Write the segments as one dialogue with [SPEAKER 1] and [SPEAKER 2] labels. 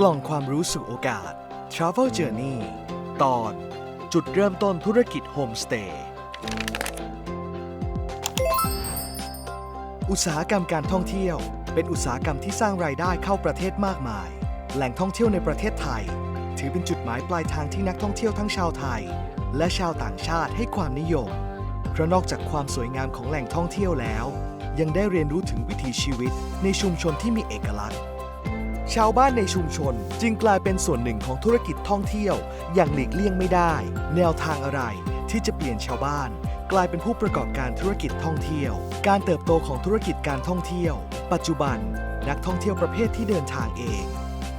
[SPEAKER 1] กล่องความรู้สู่โอกาส Travel Journey ตอน จุดเริ่มต้นธุรกิจโฮมสเตย์อุตสาหกรรมการท่องเที่ยว เป็นอุตสาหกรรมที่สร้างรายได้เข้าประเทศมากมาย แหล่งท่องเที่ยวในประเทศไทย ถือเป็นจุดหมายปลายทางที่นักท่องเที่ยวทั้งชาวไทย และชาวต่างชาติให้ความนิยมเพราะนอกจากความสวยงามของแหล่งท่องเที่ยวแล้ว ยังได้เรียนรู้ถึงวิถีชีวิตในชุมชนที่มีเอกลักษณ์ ชาวบ้านในชุมชนจึงกลายเป็นส่วนหนึ่งของธุรกิจท่องเที่ยวอย่างหลีกเลี่ยงไม่ได้ แนวทางอะไรที่จะเปลี่ยนชาวบ้าน กลายเป็นผู้ประกอบการธุรกิจท่องเที่ยว การเติบโตของธุรกิจการท่องเที่ยว ปัจจุบัน นักท่องเที่ยวประเภทที่เดินทางเอง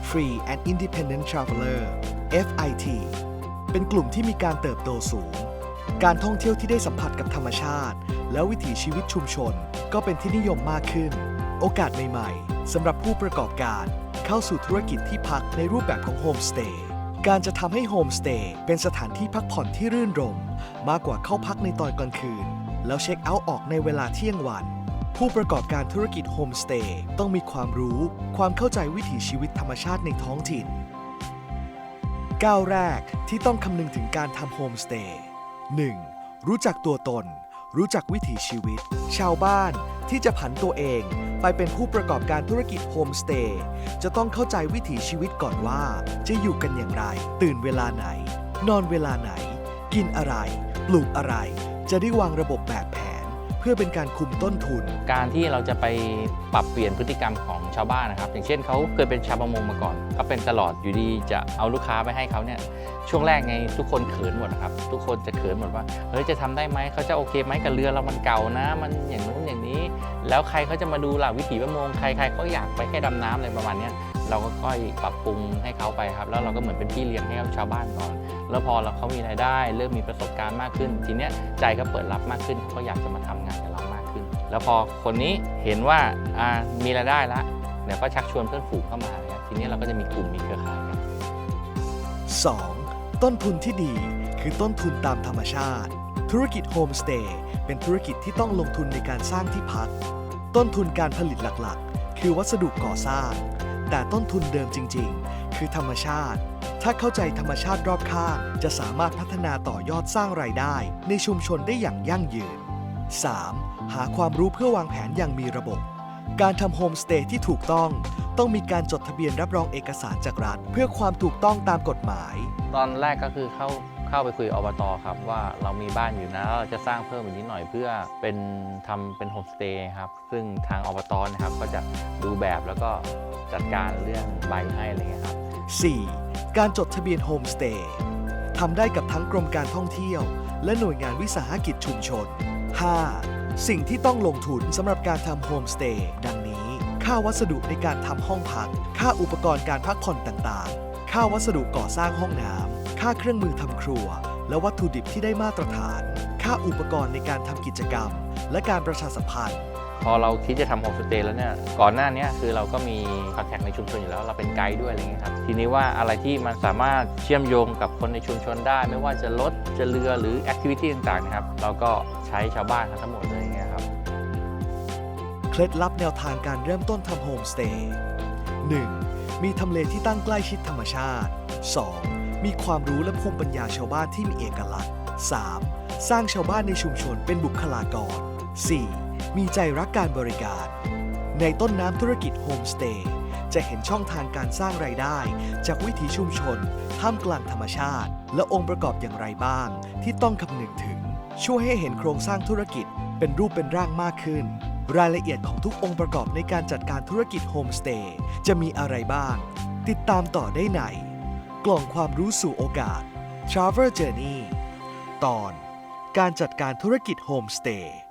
[SPEAKER 1] Free and Independent Traveler FIT เป็นกลุ่มที่มีการเติบโตสูง การท่องเที่ยวที่ได้สัมผัสกับธรรมชาติ และวิถีชีวิตชุมชน ก็เป็นที่นิยมมากขึ้น โอกาสใหม่ ๆสำหรับผู้ประกอบการ เข้าสู่ธุรกิจที่พักในรูปแบบของโฮมสเตย์การจะทำให้โฮมสเตย์เป็นสถานที่พักผ่อนที่รื่นรม มากกว่าเข้าพักในตอนกลางคืน แล้วเช็คเอาท์ออกในเวลาเที่ยงวัน ผู้ประกอบการธุรกิจโฮมสเตย์ต้องมีความรู้ ความเข้าใจวิถีชีวิตธรรมชาติในท้องถิ่น ก้าวแรกที่ต้องคำนึงถึงการทำโฮมสเตย์ 1. รู้จักตัวตน รู้จักวิถีชีวิต ชาวบ้านที่จะผันตัวเอง ไปเป็นผู้ประกอบการธุรกิจโฮมสเตย์จะต้องเข้าใจวิถีชีวิตก่อนว่า จะอยู่กันอย่างไร ตื่นเวลาไหน นอนเวลาไหน กินอะไร ปลูกอะไร จะได้วางระบบแบบแผน พื่อเป็นการคุมต้นทุน
[SPEAKER 2] การที่เราจะไปปรับเปลี่ยนพฤติกรรมของชาวบ้านนะครับ อย่างเช่นเขาเคยเป็นชาวประมงมาก่อนเขาเป็นตลอดอยู่ดีจะเอาลูกค้าไปให้เขาเนี่ยช่วงแรกไงทุกคนเขินหมดนะครับ ทุกคนจะเขินหมดว่าเฮ้ยจะทำได้ไหมเขาจะโอเคไหมกับเรือเรามันเก่านะ มันอย่างนู้นอย่างนี้ แล้วใครเขาจะมาดูล่ะวิถีประมงใครใครเขาอยากไปแค่ดำน้ำอะไรประมาณนี้เราก็ค่อยปรับปรุงให้เขาไปครับ แล้วเราก็เหมือนเป็นพี่เลี้ยงให้กับชาวบ้านก่อน แล้วพอเราเขามีรายได้ เริ่มมีประสบการณ์มากขึ้น ทีเนี้ยใจก็เปิดรับมากขึ้นเขาก็อยากจะมาทำงานกับเรามากขึ้น แล้วพอคนนี้เห็นว่าามีรายได้ล้วเดี๋ยวก็ชักชวนเพื่อนฝูงเข้ามาเนี่ยทีนี้เราก็จะมีกลุ่มมีเครือข่ายกัน
[SPEAKER 1] 2. ต้นทุนที่ดีคือต้นทุนตามธรรมชาติ ธุรกิจโฮมสเตย์เป็นธุรกิจที่ต้องลงทุนในการสร้างที่พัก ต้นทุนการผลิตหลักๆ คือวัสดุก่อสร้าง แต่ต้นทุนเดิมจริง ๆ คือธรรมชาติ ถ้าเข้าใจธรรมชาติรอบข้างจะสามารถพัฒนาต่อยอดสร้างรายได้ ในชุมชนได้อย่างยั่งยืน 3. หาความรู้เพื่อวางแผนอย่างมีระบบ การทำโฮมสเตย์ที่ถูกต้อง ต้องมีการจดทะเบียนรับรองเอกสารจากรัฐ เพื่อความถูกต้องตามกฎหมาย
[SPEAKER 2] ตอนแรกก็คือเข้าเข้าไปคุยอบตครับ ว่าเรามีบ้านอยู่นะเราจะสร้างเพิ่มอีกนิดหน่อยเพื่อเป็นทำเป็นโฮมสเตย์ครับ ซึ่งทางอบตนะครับก็จะดูแบบแล้วก็จัดการเรื่องใบให้อะไรเงี้ยครับ
[SPEAKER 1] 4. การจดทะเบียนโฮมสเตย์ทำได้กับทั้งกรมการท่องเที่ยว และหน่วยงานวิสาหกิจชุมชน 5. สิ่งที่ต้องลงทุนสำหรับการทำโฮมสเตย์ดังนี้ ค่าวัสดุในการทำห้องพัก ค่าอุปกรณ์การพักผ่อนต่างๆ ค่าวัสดุก่อสร้างห้องน้ำค่าเครื่องมือทำครัว และวัตถุดิบที่ได้มาตรฐาน ค่าอุปกรณ์ในการทำกิจกรรม และการประชาสัมพันธ์
[SPEAKER 2] พอเราคิดจะทำโฮมสเตย์แล้วเนี่ยก่อนหน้านี้คือเราก็มีคอนแทคในชุมชนอยู่แล้วเราเป็นไกด์ด้วยอะไรเงี้ยครับทีนี้ว่าอะไรที่มันสามารถเชื่อมโยงกับคนในชุมชนได้ ไม่ว่าจะรถจะเรือหรือแอคทิวิตี้ต่างๆนะครับเราก็ใช้ชาวบ้านทั้งหมดเลยอย่างเงี้ยครับ
[SPEAKER 1] เคล็ดลับแนวทางการเริ่มต้นทำโฮมสเตย์ 1. มีทำเลที่ตั้งใกล้ชิดธรรมชาติ 2. มีความรู้และภูมิปัญญาชาวบ้านที่มีเอกลักษณ์ 3. สร้างชาวบ้านในชุมชนเป็นบุคลากร 4. มีใจรักการบริการ ในต้นน้ำธุรกิจโฮมสเตย์จะเห็นช่องทางการสร้างรายได้ จากวิถีชุมชน ท่ามกลางธรรมชาติ และองค์ประกอบอย่างไรบ้าง ที่ต้องคำนึงถึง ช่วยให้เห็นโครงสร้างธุรกิจเป็นรูปเป็นร่างมากขึ้น รายละเอียดของทุกองค์ประกอบในการจัดการธุรกิจโฮมสเตย์จะมีอะไรบ้าง ติดตามต่อได้ในกล่องความรู้สู่โอกาส Travel Journey ตอน การจัดการธุรกิจโฮมสเตย์